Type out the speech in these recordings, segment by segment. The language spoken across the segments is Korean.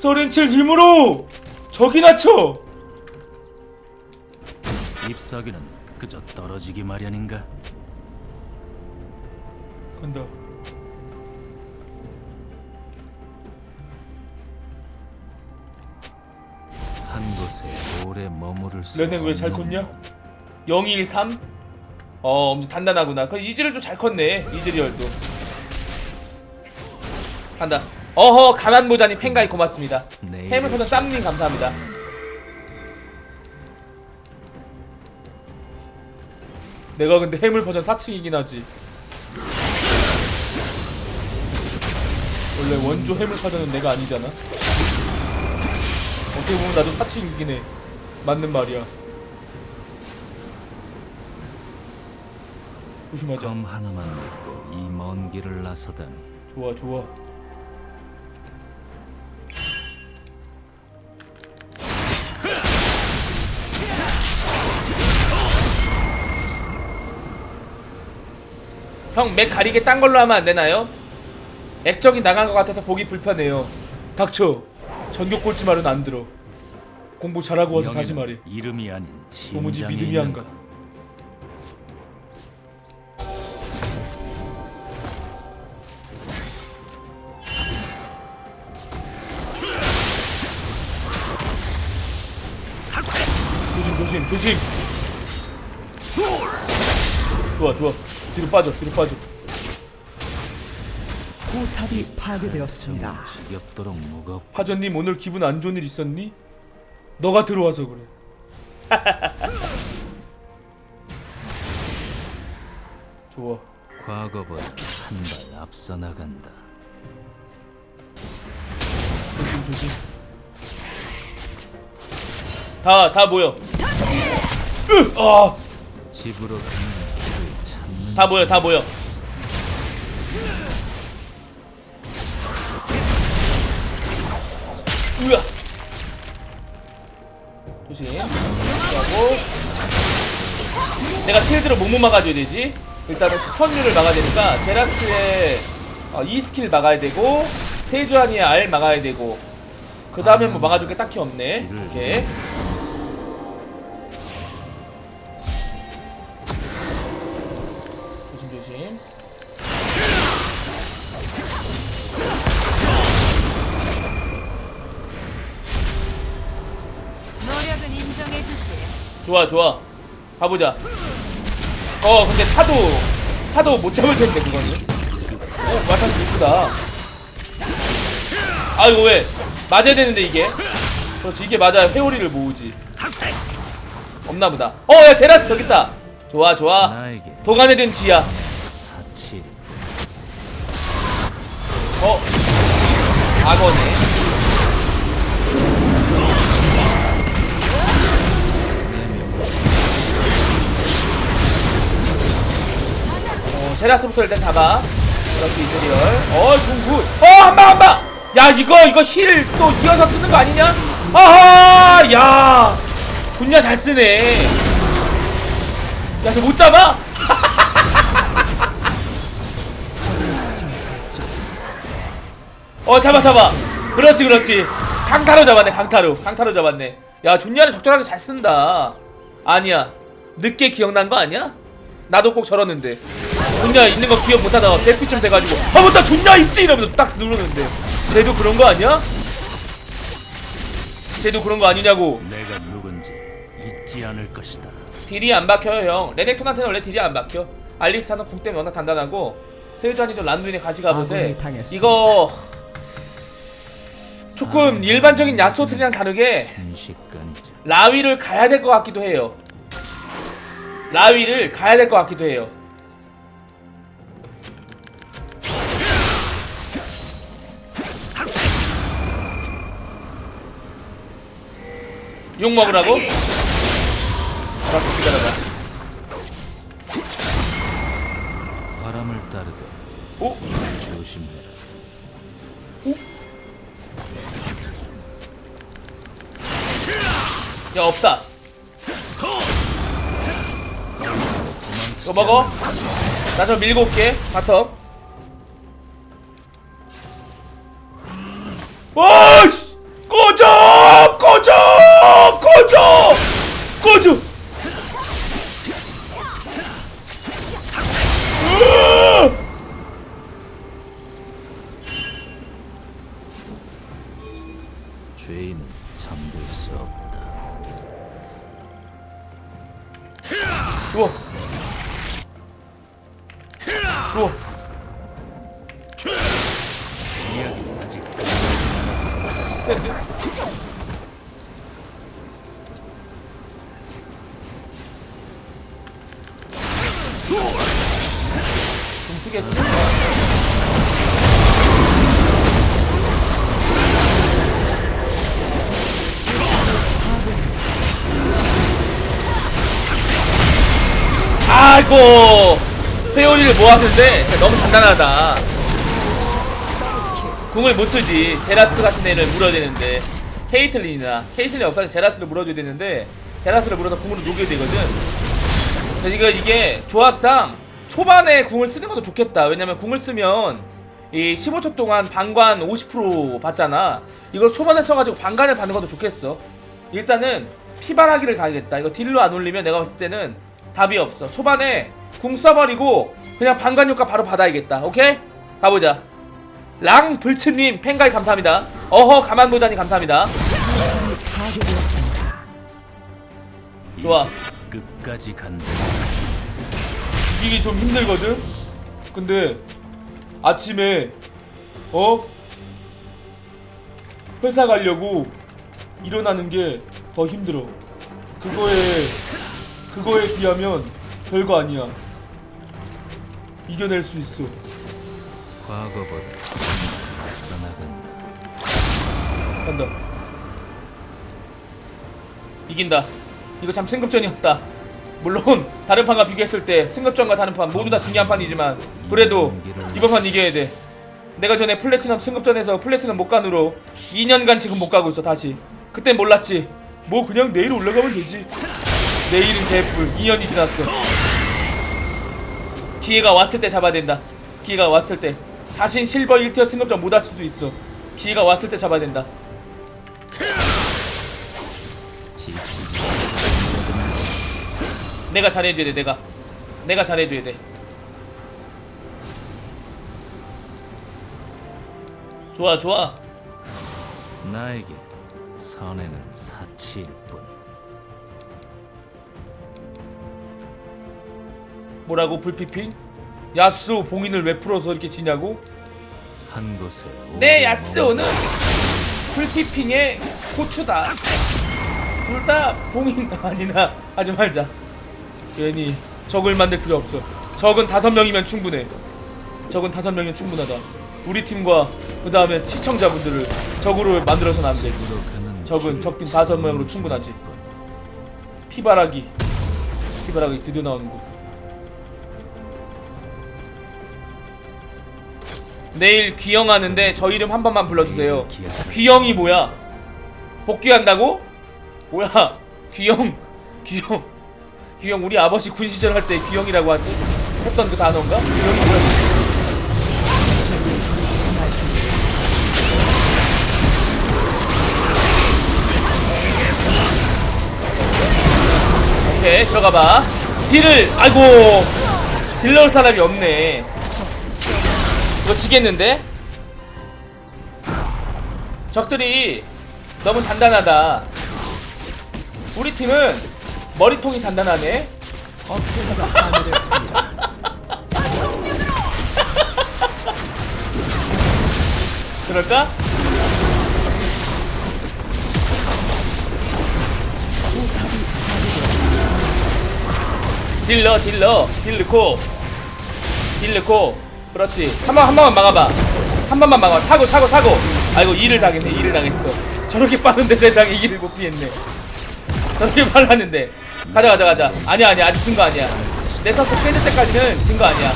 서렌칠 힘으로 적이나 쳐 잎사귀는 그저 떨어지기 마련인가? 간다 한 곳에 오래 머무를 수 레넥 왜 잘 없는 컸냐? 013? 어 엄청 단단하구나 그 이즈리얼도 잘 컸네 이즈리얼도 간다 어허 가난 모자님 팬가이 고맙습니다. 내일을 해물 포션 짬님 감사합니다. 내가 근데 해물 버전 4층이긴 하지. 원래 원조 해물 버전은 내가 아니잖아. 어떻게 보면 나도 4층이긴 해. 맞는 말이야. 조심하자. 검 하나만 먹고 이 먼 길을 나서다니 좋아 좋아 형 맥 가리게 딴 걸로 하면 안 되나요? 액정이 나간 것 같아서 보기 불편해요 닥쳐 전격 꼴찌 말은 안 들어 공부 잘하고 와서 다시 말해 이름이 아닌 도무지 믿음이 있는 안 가. 것. 조심 조심 조심 좋아 좋아 뒤로 빠져 뒤로 빠져 포탑이 파괴되었습니다. 지겹도록 무겁고 하전님 오늘 기분 안 좋은 일 있었니? 너가 들어와서 그래 좋아 과거보다 한 발 앞서 나간다. 조심 조심 다다 모여 으! 아! 집으로 찾는 다 모여 다 모여. 으아 조심 하고. 내가 필드로 뭐뭐 막아줘야 되지? 일단은 스턴류를 막아야 되니까 제라스의 어, E 스킬 막아야 되고 세주안이의 R 막아야 되고. 그 다음에 뭐 막아줄 게 딱히 없네. 이렇게 좋아 좋아. 가보자. 어 근데 차도 차도 못 잡을 텐데 그거는. 어 마타스 이쁘다. 아 이거 왜? 맞아야 되는데 이게? 그렇지 이게 맞아야 회오리를 모으지. 없나보다. 어 야 제라스 저기 있다. 좋아 좋아. 든 지야. 사치 어? 악어네 제라스부터 일단 잡아. 그렇지, 이즈리얼. 어, 중굿. 어, 한 방, 한 방! 야, 이거, 이거 힐 또 이어서 쓰는 거 아니냐? 아하! 야! 분야 잘 쓰네. 야, 쟤 못 잡아? 어, 잡아, 잡아. 그렇지, 그렇지. 강타로 잡았네, 강타로. 강타로 잡았네. 야, 존야는 적절하게 잘 쓴다. 아니야. 늦게 기억난 거 아니야? 나도 꼭 저러는데. 존야 있는 거 기억 못하다가 대피쯤 돼가지고 아 맞다 존야 있지 이러면서 딱 누르는데 쟤도 그런 거 아니야? 쟤도 그런 거 아니냐고 내가 누군지 잊지 않을 것이다. 딜이 안 박혀요 형 레넥톤한테는 원래 딜이 안 박혀 알리스타는 궁 때문에 워낙 단단하고 세주안이도 란두인의 가시가보세 아군이 당했습니다. 이거 조금 일반적인 야스오트리랑 다르게. 라위를 가야 될 것 같기도 해요 라위를 가야 될 것 같기도 해요 욕 먹으라고? 기다려봐 바람을 따르되 오? 조심해라. 야 없다 이거 먹어 나 저 밀고 올게 바텀 와 들어와. 들어와. 아이고. 회오리를 모았는데 진짜 너무 간단하다. 궁을 못 쓰지. 제라스 같은 애를 물어야 되는데. 케이틀린이나. 케이틀린 없어서 제라스를 물어줘야 되는데 제라스를 물어서 궁으로 녹여야 되거든. 그래서 이거 이게 조합상 초반에 궁을 쓰는 것도 좋겠다. 왜냐면 궁을 쓰면 이 15초 동안 방관 50% 받잖아. 이걸 초반에 써가지고 방관을 받는 것도 좋겠어. 일단은 피바라기를 가야겠다. 이거 딜로 안 올리면 내가 봤을 때는 답이 없어 초반에 궁 써버리고 그냥 방관 효과 바로 받아야겠다 오케이? 가보자 랑불츠님 팬가이 감사합니다 어허 가만보자니 감사합니다. 좋아 끝까지 간다. 이게 좀 힘들거든? 근데 아침에 어? 회사 가려고 일어나는 게 더 힘들어 그거에 그거에 비하면 별거 아니야. 이겨낼 수 있어. 과거보다 앞서 나간다. 간다 이긴다. 이거 참 승급전이었다. 물론 다른 판과 비교했을 때 승급전과 다른 판 모두 다 중요한 판이지만 그래도 이번 판 이겨야 돼. 내가 전에 플래티넘 승급전에서 플래티넘 못간으로 2년간 지금 못 가고 있어 다시. 그땐 몰랐지. 뭐 그냥 내일 올라가면 되지 내일은 개뿔. 2년이 지났어. 기회가 왔을 때 잡아야 된다. 기회가 왔을 때. 다신 실버 1티어 승급전 못할 수도 있어. 기회가 왔을 때 잡아야 된다. 내가 잘해줘야 돼 내가. 내가 잘해줘야 돼. 좋아 좋아. 나에게 선행은 사치일 뿐. 뭐라고 불피핑? 야스오 봉인을 왜 풀어서 이렇게 지냐고? 한 곳에 내 오래 야스오는 풀피핑의 고추다. 둘 다 봉인 아니나 하지 말자. 괜히 적을 만들 필요 없어. 적은 다섯 명이면 충분해. 적은 다섯 명이면 충분하다. 우리 팀과 그 다음에 시청자분들을 적으로 만들어서는 안돼 적은 적팀 다섯 명으로 충분하지. 뿐. 피바라기. 피바라기 드디어 나오는군 내일 귀영 하는데 저 이름 한 번만 불러주세요. 귀영이 뭐야? 복귀한다고? 뭐야? 귀영 귀영 귀영 우리 아버지 군 시절 할 때 귀영이라고 하지 했던 그 단어인가? 귀영이 뭐야? 오케이 들어가봐. 딜을 아이고. 딜 넣을 사람이 없네 이거 지겠는데? 적들이 너무 단단하다 우리 팀은 머리통이 단단하네 업체가 파괴되었습니다. 그럴까? 딜 넣어 딜 넣어 딜 넣고 딜 넣고 그렇지. 한 번 한 번만 막아봐. 한 번만 막아 차고 차고 차고. 아이고 일을 당했네 일을 당했어. 저렇게 빠른데 세상에 이기를 못 피했네. 저렇게 빨랐는데. 가자 가자 가자. 아니야 아니야. 아직 진 거 아니야. 네서스 깨질 때까지는 진 거 아니야.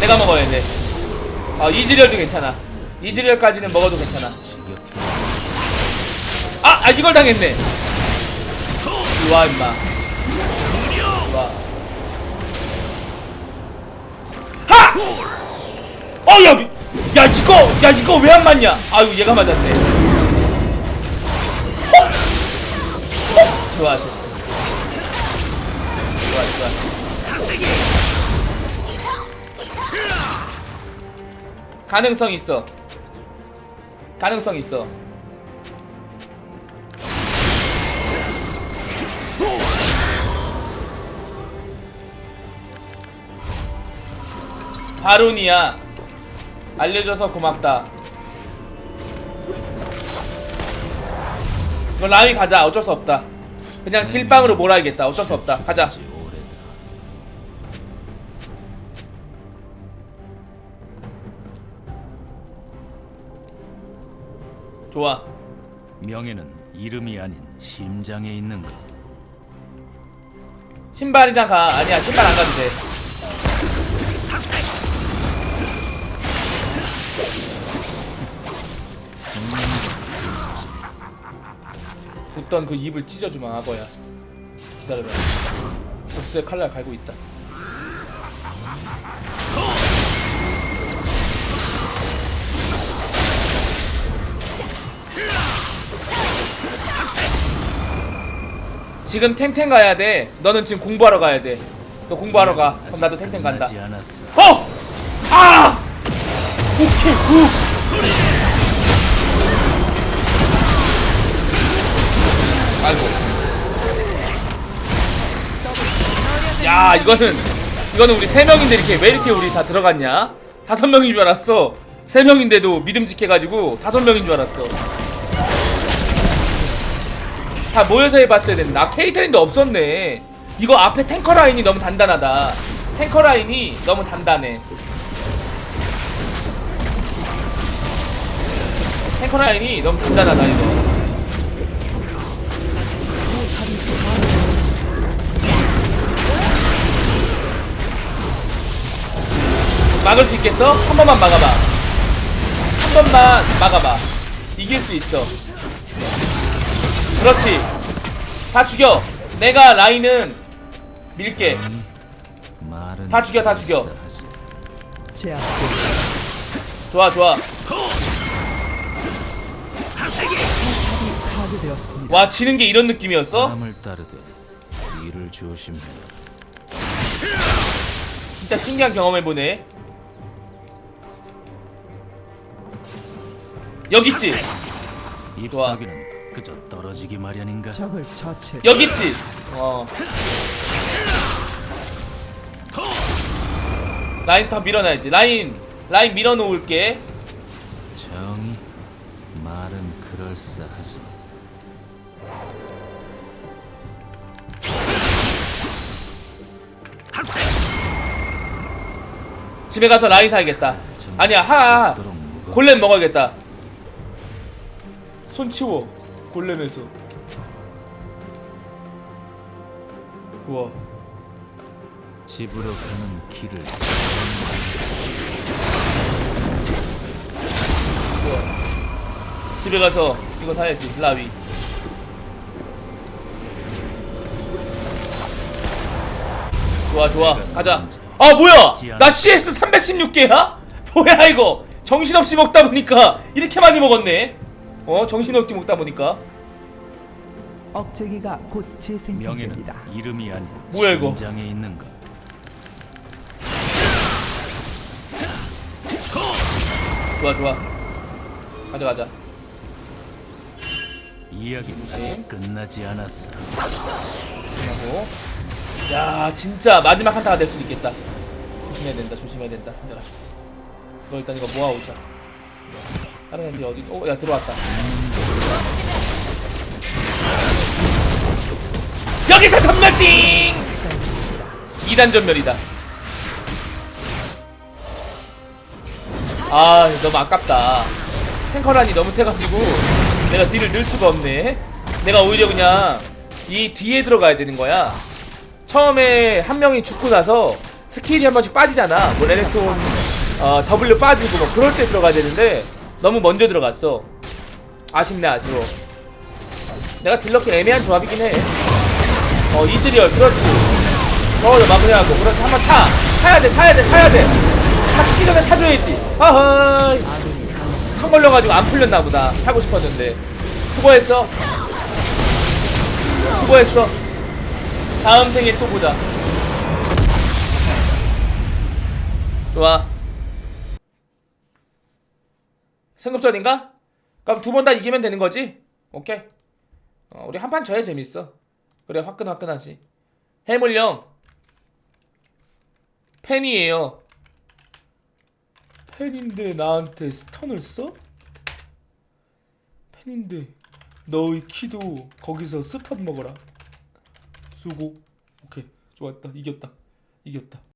내가 먹어야 돼. 아 이즈리얼도 괜찮아. 이즈리얼까지는 먹어도 괜찮아. 아, 아 이걸 당했네. 좋아 임마. 어, 야, 이거, 야 이거 왜 안 맞냐? 아유 얘가 맞았네. 어? 어? 좋아 됐어. 좋아 좋아. 가능성 있어. 가능성 있어. 바론이야 알려줘서 고맙다. 이거 라위 가자. 어쩔 수 없다. 그냥 딜빵으로 몰아야겠다. 어쩔 수 없다. 가자. 좋아. 명예는 이름이 아닌 심장에 있는 것. 신발이나 가. 아니야. 신발 안 가도 돼 붙던 그 입을 찢어주마 악어야 기다려라 복수의 칼날 갈고 있다 지금 탱탱 가야 돼 너는 지금 공부하러 가야 돼너 공부하러 가 그럼 나도 탱탱 간다. 어! 아! 오케이 굿! 아이고. 야 이거는 이거는 우리 세 명인데 이렇게 왜 이렇게 우리 다 들어갔냐? 다섯 명인 줄 알았어. 세 명인데도 믿음직해가지고 다섯 명인 줄 알았어. 다 모여서 해봤어야 됐나 아 케이터린도 없었네. 이거 앞에 탱커 라인이 너무 단단하다. 탱커 라인이 너무 단단해. 탱커 라인이 너무 단단하다 이거 막을 수 있겠어? 한 번만 막아봐 한 번만 막아봐 이길 수 있어 그렇지 다 죽여 내가 라인은 밀게 다 죽여, 다 죽여. 좋아 좋아. 와 지는 게 이런 느낌이었어? 진짜 신기한 경험해보네 여기 있지? 잎사귀는 그저 떨어지기 마련인가? 적을 처치했습니다. 여기 있지? 어 라인 더 밀어놔야지 라인 라인 밀어놓을게 정이 말은 그럴싸하지. 집에 가서 라인 사야겠다 아니야 하. 골렘 먹어야겠다 손 치워 골렘에서. 우와. 집으로 가는 길을 집에 가서 이거 사야지 라위. 좋아 좋아. 가자. 아 뭐야? 나 CS 316개야? 뭐야 이거? 정신없이 먹다 보니까 이렇게 많이 먹었네 어 정신없이 먹다 보니까. 억제기가 곧 명예는 재생성됩니다. 이름이 아닌 뭐야, 이거? 심장에 있는 것. 좋아 좋아. 가자 가자. 이야기는 아직 끝나지 않았어. 하고. 야 진짜 마지막 한타가 될 수도 있겠다. 조심해야 된다 조심해야 된다. 힘들어 너 일단 이거 모아오자 다른 애들이 어디 어야 들어왔다. 여기서 전멸띵 2단 전멸이다. 아 너무 아깝다. 탱커란이 너무 세가지고 내가 딜을 넣을 수가 없네. 내가 오히려 그냥 이 뒤에 들어가야 되는 거야. 처음에 한 명이 죽고 나서 스킬이 한 번씩 빠지잖아. 뭐 레넥톤 어, W 빠지고 뭐 그럴 때 들어가야 되는데 너무 먼저 들어갔어. 아쉽네 아쉬워. 내가 딜러키 애매한 조합이긴 해어 이즈리얼 그렇지. 저거 마무리하고. 그렇지 한번 차. 차야 돼 차야 돼 차야 돼. 차기 전에 차줘야지. 아하 성 걸려가지고 안 풀렸나 보다. 차고 싶었는데. 수고했어. 수고했어. 다음 생에 또 보자. 좋아 승급전인가? 그럼 두 번 다 이기면 되는 거지? 오케이. 어, 우리 한 판 져야 재밌어. 그래 화끈화끈하지. 해물령. 팬이에요. 팬인데 나한테 스턴을 써? 팬인데 너의 키도 거기서 스턴 먹어라. 수고. 오케이. 좋았다. 이겼다. 이겼다